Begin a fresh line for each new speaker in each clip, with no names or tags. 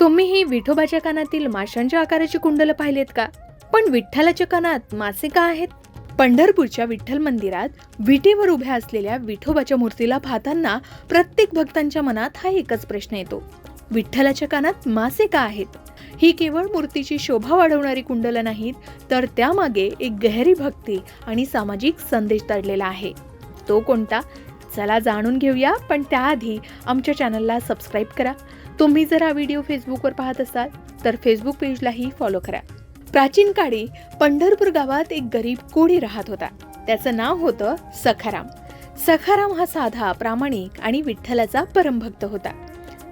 तुम्ही ही विठोबाच्या कानातील माशांच्या आकाराची कुंडलं पाहिलेत का? पण विठ्ठलाच्या कानात मासे का आहेत. पंढरपूरच्या विठ्ठल मंदिरात विटेवर उभ्या असलेल्या विठोबाच्या मूर्तीला पाहताना प्रत्येक भक्तांच्या मनात हा एकच प्रश्न येतो. विठ्ठलाच्या कानात मासे का आहेत. ही केवळ मूर्तीची शोभा वाढवणारी कुंडलं नाहीत तर त्यामागे एक गहरी भक्ती आणि सामाजिक संदेश दडलेला आहे. तो कोणता? चला जाणून घेऊया पण त्याआधी आमच्या चॅनलला सबस्क्राईब करा. तुम्ही जर हा व्हिडिओ फेसबुकवर पाहत असाल तर फेसबुक पेजलाही फॉलो करा. प्राचीन काळी पंढरपूर गावात एक गरीब कोळी राहत होता. त्याचं नाव होतं सखाराम. सखाराम हा साधा प्रामाणिक आणि विठ्ठलाचा परमभक्त होता.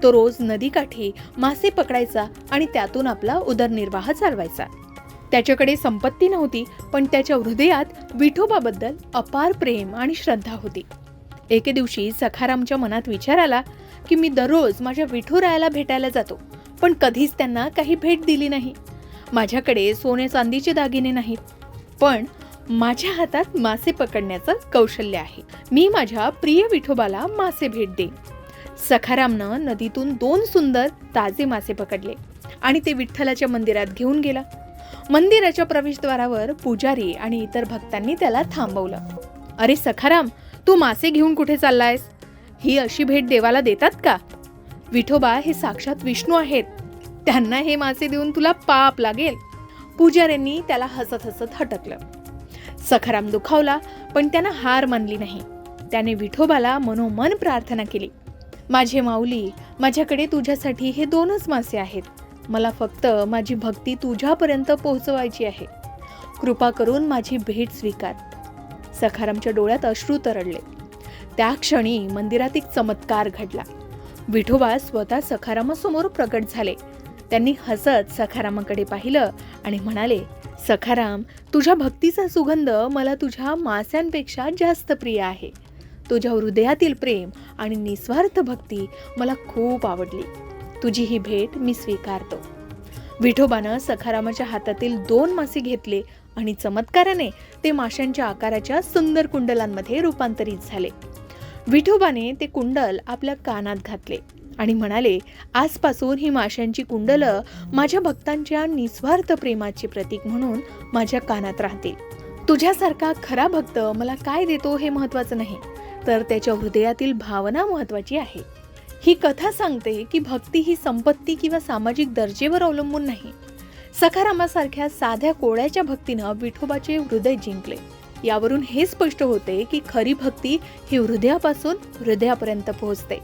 तो रोज नदीकाठी मासे पकडायचा आणि त्यातून आपला उदरनिर्वाह चालवायचा. त्याच्याकडे संपत्ती नव्हती पण त्याच्या हृदयात विठोबाबद्दल अपार प्रेम आणि श्रद्धा होती. एके दिवशी सखारामच्या मनात विचार आला की मी दररोज माझ्या विठुरायाला भेटायला जातो पण कधीच त्यांना काही भेट दिली नाही. माझ्याकडे सोने चांदीचे दागिने नाहीत पण माझ्या हातात मासे पकडण्याचं कौशल्य आहे. मी माझ्या प्रिय विठोबाला मासे भेट देईन. सखारामनं नदीतून दोन सुंदर ताजे मासे पकडले आणि ते विठ्ठलाच्या मंदिरात घेऊन गेला. मंदिराच्या प्रवेशद्वारावर पुजारी आणि इतर भक्तांनी त्याला थांबवलं. अरे सखाराम तू मासे घेऊन कुठे चाललायस? ही अशी भेट देवाला देतात का? विठोबा हे साक्षात विष्णू आहेत. त्यांना हे मासे देऊन तुला पाप लागेल. पुजाऱ्यांनी त्याला हसत हसत हटकलं. सखाराम दुखावला पण त्यानं हार मानली नाही. त्याने विठोबाला मनोमन प्रार्थना केली. माझे माऊली माझ्याकडे तुझ्यासाठी हे दोनच मासे आहेत. मला फक्त माझी भक्ती तुझ्यापर्यंत पोहोचवायची आहे. कृपा करून माझी भेट स्वीकार. सखारामच्या डोळ्यात अश्रू तरळले त्या क्षणी मंदिरात एक चमत्कार घडला. विठोबा स्वतः सखारामासमोर प्रकट झाले. त्यांनी हसत सखारामाकडे पाहिलं आणि म्हणाले सखाराम तुझ्या भक्तीचा सुगंध मला तुझ्या मास्यांपेक्षा जास्त प्रिय आहे. तुझ्या हृदयातील प्रेम आणि निस्वार्थ भक्ती मला खूप आवडली. तुझी ही भेट मी स्वीकारतो. विठोबानं सखारामाच्या हातातील दोन मासे घेतले आणि चमत्काराने ते माशांच्या आकाराच्या सुंदर कुंडलांमध्ये रूपांतरित झाले. विठोबाने ते कुंडल आपल्या कानात घातले आणि म्हणाले आजपासून ही माशांची कुंडलं माझ्या भक्तांच्या निस्वार्थ प्रेमाचे प्रतीक म्हणून माझ्या कानात राहतील. तुझ्यासारखा खरा भक्त मला काय देतो हे महत्वाचं नाही तर त्याच्या हृदयातील भावना महत्वाची आहे. ही कथा सांगते की भक्ती ही संपत्ती किंवा सामाजिक दर्जेवर अवलंबून नाही. सखारामासारख्या साध्या कोळ्याच्या भक्तीनं विठोबाचे हृदय जिंकले. यावरून हे स्पष्ट होते की खरी भक्ती ही हृदयापासून हृदयापर्यंत पोहोचते.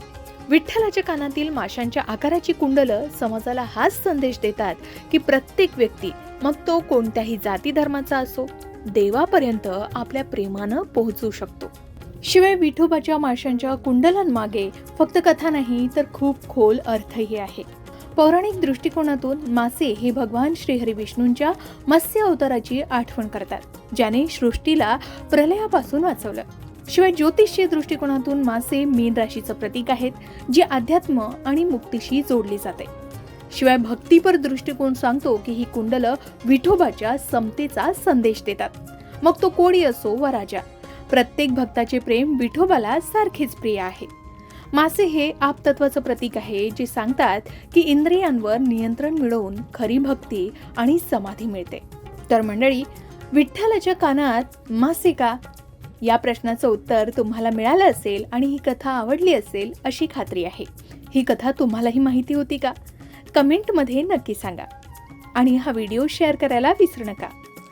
विठ्ठलाच्या कानातील माशांच्या आकाराची कुंडलं समाजाला हाच संदेश देतात की प्रत्येक व्यक्ती मग तो कोणत्याही जाती धर्माचा असो देवापर्यंत आपल्या प्रेमानं पोहोचू शकतो. शिवाय विठोबाच्या माशांच्या कुंडलांमागे फक्त कथा नाही तर खूप खोल अर्थही आहे. पौराणिक दृष्टिकोनातून मासे हे भगवान श्रीहरी विष्णूंच्या मत्स्य अवताराची आठवण करतात ज्याने सृष्टीला प्रलयापासून वाचवलं. शिवाय ज्योतिषीय दृष्टिकोनातून मासे मीन राशीचं प्रतीक आहेत जे अध्यात्म आणि मुक्तीशी जोडली जाते. शिवाय भक्तीपर दृष्टिकोन सांगतो की ही कुंडलं विठोबाच्या समतेचा संदेश देतात. मग तो कोळी असो वा राजा प्रत्येक भक्ताचे प्रेम विठोबाला सारखेच प्रिय आहे. मासे हे आपतत्वाचं प्रतीक आहे जे सांगतात की इंद्रियांवर नियंत्रण मिळवून खरी भक्ती आणि समाधी मिळते. तर मंडळी विठ्ठलाच्या कानात मासे का? या प्रश्नाचं उत्तर तुम्हाला मिळालं असेल आणि ही कथा आवडली असेल अशी खात्री आहे. ही कथा तुम्हालाही माहिती होती का? कमेंटमध्ये नक्की सांगा. आणि हा व्हिडिओ शेअर करायला विसरू नका.